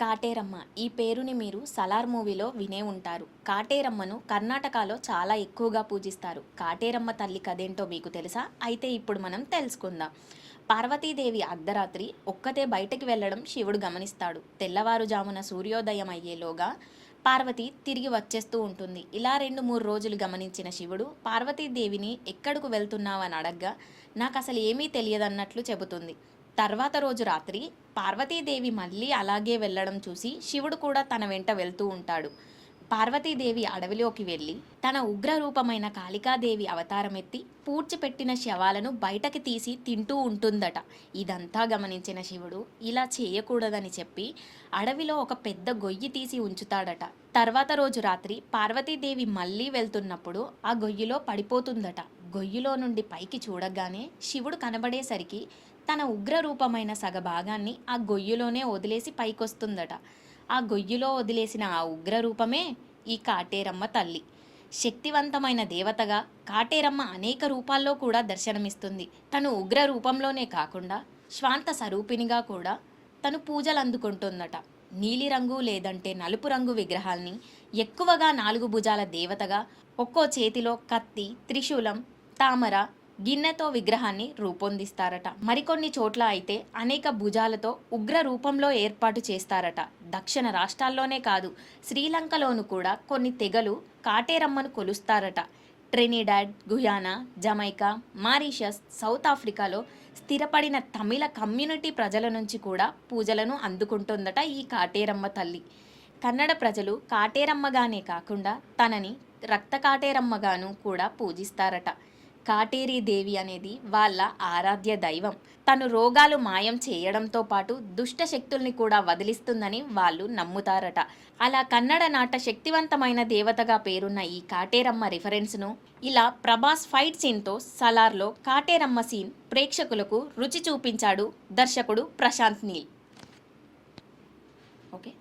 కాటేరమ్మ. ఈ పేరుని మీరు సలార్ మూవీలో వినే ఉంటారు. కాటేరమ్మను కర్ణాటకలో చాలా ఎక్కువగా పూజిస్తారు. కాటేరమ్మ తల్లి కదేంటో మీకు తెలుసా? అయితే ఇప్పుడు మనం తెలుసుకుందాం. పార్వతీదేవి అర్ధరాత్రి ఒక్కతే బయటకు వెళ్ళడం శివుడు గమనిస్తాడు. తెల్లవారుజామున సూర్యోదయం అయ్యేలోగా పార్వతి తిరిగి వచ్చేస్తూ ఉంటుంది. ఇలా రెండు మూడు రోజులు గమనించిన శివుడు పార్వతీదేవిని ఎక్కడకు వెళ్తున్నావని అడగ్గా నాకు అసలు ఏమీ తెలియదన్నట్లు చెబుతుంది. తర్వాత రోజు రాత్రి పార్వతీదేవి మళ్ళీ అలాగే వెళ్ళడం చూసి శివుడు కూడా తన వెంట వెళ్తూ ఉంటాడు. పార్వతీదేవి అడవిలోకి వెళ్ళి తన ఉగ్రరూపమైన కాళికాదేవి అవతారం ఎత్తి పూడ్చిపెట్టిన శవాలను బయటకి తీసి తింటూ ఉంటుందట. ఇదంతా గమనించిన శివుడు ఇలా చేయకూడదని చెప్పి అడవిలో ఒక పెద్ద గొయ్యి తీసి ఉంచుతాడట. తర్వాత రోజు రాత్రి పార్వతీదేవి మళ్ళీ వెళ్తున్నప్పుడు ఆ గొయ్యిలో పడిపోతుందట. గొయ్యిలో నుండి పైకి చూడగానే శివుడు కనబడేసరికి తన ఉగ్ర రూపమైన సగభాగాన్ని ఆ గొయ్యిలోనే వదిలేసి పైకొస్తుందట. ఆ గొయ్యిలో వదిలేసిన ఆ ఉగ్ర రూపమే ఈ కాటేరమ్మ తల్లి. శక్తివంతమైన దేవతగా కాటేరమ్మ అనేక రూపాల్లో కూడా దర్శనమిస్తుంది. తను ఉగ్ర రూపంలోనే కాకుండా శ్వాంత స్వరూపిణిగా కూడా తను పూజలు అందుకుంటుందట. నీలిరంగు లేదంటే నలుపు రంగు విగ్రహాల్ని ఎక్కువగా నాలుగు భుజాల దేవతగా ఒక్కో చేతిలో కత్తి త్రిశూలం తామర గిన్నెతో విగ్రహాన్ని రూపొందిస్తారట. మరికొన్ని చోట్ల అయితే అనేక భుజాలతో ఉగ్ర రూపంలో ఏర్పాటు చేస్తారట. దక్షిణ రాష్ట్రాల్లోనే కాదు శ్రీలంకలోను కూడా కొన్ని తెగలు కాటేరమ్మను కొలుస్తారట. Trinidad Guyana Jamaica Mauritius South ఆఫ్రికాలో స్థిరపడిన తమిళ కమ్యూనిటీ ప్రజల నుంచి కూడా పూజలను అందుకుంటుందట ఈ కాటేరమ్మ తల్లి. కన్నడ ప్రజలు కాటేరమ్మగానే కాకుండా తనని రక్త కాటేరమ్మగాను కూడా పూజిస్తారట. కాటేరీదేవి అనేది వాళ్ళ ఆరాధ్య దైవం. తను రోగాలు మాయం చేయడంతో పాటు దుష్ట శక్తుల్ని కూడా వదిలిస్తుందని వాళ్ళు నమ్ముతారట. అలా కన్నడ నాట శక్తివంతమైన దేవతగా పేరున్న ఈ కాటేరమ్మ రిఫరెన్స్ను ఇలా ప్రభాస్ ఫైట్ సీన్తో సలార్లో కాటేరమ్మ సీన్ ప్రేక్షకులకు రుచి చూపించాడు దర్శకుడు ప్రశాంత్ నీల్. ఓకే.